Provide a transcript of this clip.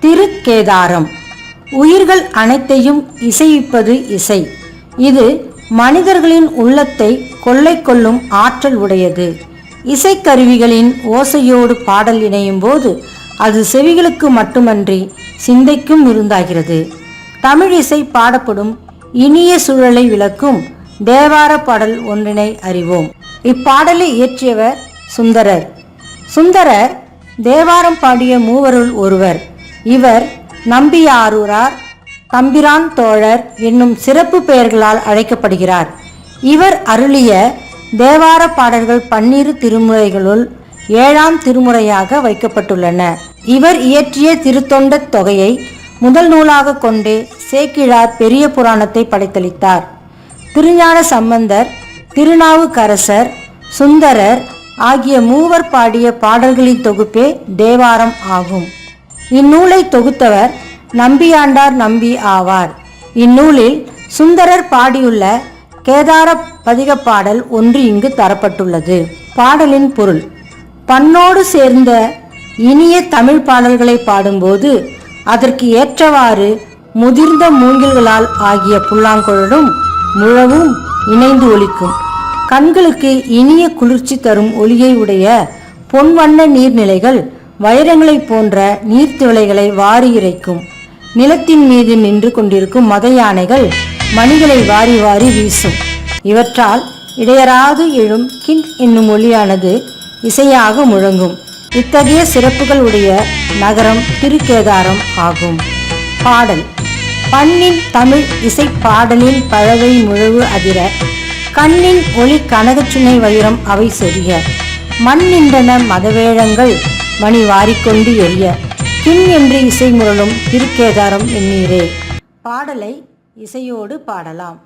திருக்கேதாரம். உயிர்கள் அனைத்தையும் இசையிப்பது இசை. இது மனிதர்களின் உள்ளத்தை கொள்ளை கொள்ளும் ஆற்றல் உடையது. இசைக்கருவிகளின் ஓசையோடு பாடல் இணையும் போது அது செவிகளுக்கு மட்டுமன்றி சிந்தைக்கும் விருந்தாகிறது. தமிழ் இசை பாடப்படும் இனிய சூழலை விளக்கும் தேவார பாடல் ஒன்றினை அறிவோம். இப்பாடலை இயற்றியவர் சுந்தரர். சுந்தரர் தேவாரம் பாடிய மூவருள் ஒருவர். இவர் நம்பியாரூரார் தம்பிரான் தோழர் என்னும் சிறப்பு பெயர்களால் அழைக்கப்படுகிறார். இவர் அருளிய தேவார பாடல்கள் பன்னிரு திருமுறைகளுள் ஏழாம் திருமுறையாக வைக்கப்பட்டுள்ளன. இவர் இயற்றிய திருத்தொண்ட தொகையை முதல் நூலாக கொண்டு சேக்கிழார் பெரிய புராணத்தை படைத்தளித்தார். திருஞான சம்பந்தர் திருநாவுக்கரசர் சுந்தரர் ஆகிய மூவர் பாடிய பாடல்களின் தொகுப்பே தேவாரம் ஆகும். இந்நூலை தொகுத்தவர் நம்பியாண்டார் நம்பி ஆவார். இந்நூலில் சுந்தரர் பாடியுள்ள கேதார பதிகப்பாடல் ஒன்று இங்கு தரப்பட்டுள்ளது. பாடலின் பொருள் பண்ணோடு சேர்ந்த இனிய தமிழ் பாடல்களை பாடும்போது அதற்கு ஏற்றவாறு முதிர்ந்த மூங்கில்களால் ஆகிய புல்லாங்குழலும் முழவும் இணைந்து ஒலிக்கும். கண்களுக்கு இனிய குளிர்ச்சி தரும் ஒளியை உடைய பொன்வண்ண நீர்நிலைகள் வைரங்களைப் போன்ற நீர்த்துளைகளை வாரி இறைக்கும். நிலத்தின் மீது நின்று கொண்டிருக்கும் மத யானைகள் மணிகளை வாரி வாரி வீசும். இவற்றால் இடையராது எழும் கிங் என்னும் மொழியானது இசையாக முழங்கும். இத்தகைய சிறப்புகள் உடைய நகரம் திருக்கேதாரம் ஆகும். பாடல். பண்ணின் தமிழ் இசை பாடலின் பழவை முழவு அதிர கண்ணின் ஒளி கனகச்சுனை வைரம் அவை சொரிய மண் நின்றன மதவேழங்கள் மணி வாரிக்கொண்டு எரிய. கின் என்று இசை முரளும் திருக்கேதாரம் எண்ணீரே பாடலை இசையோடு பாடலாம்.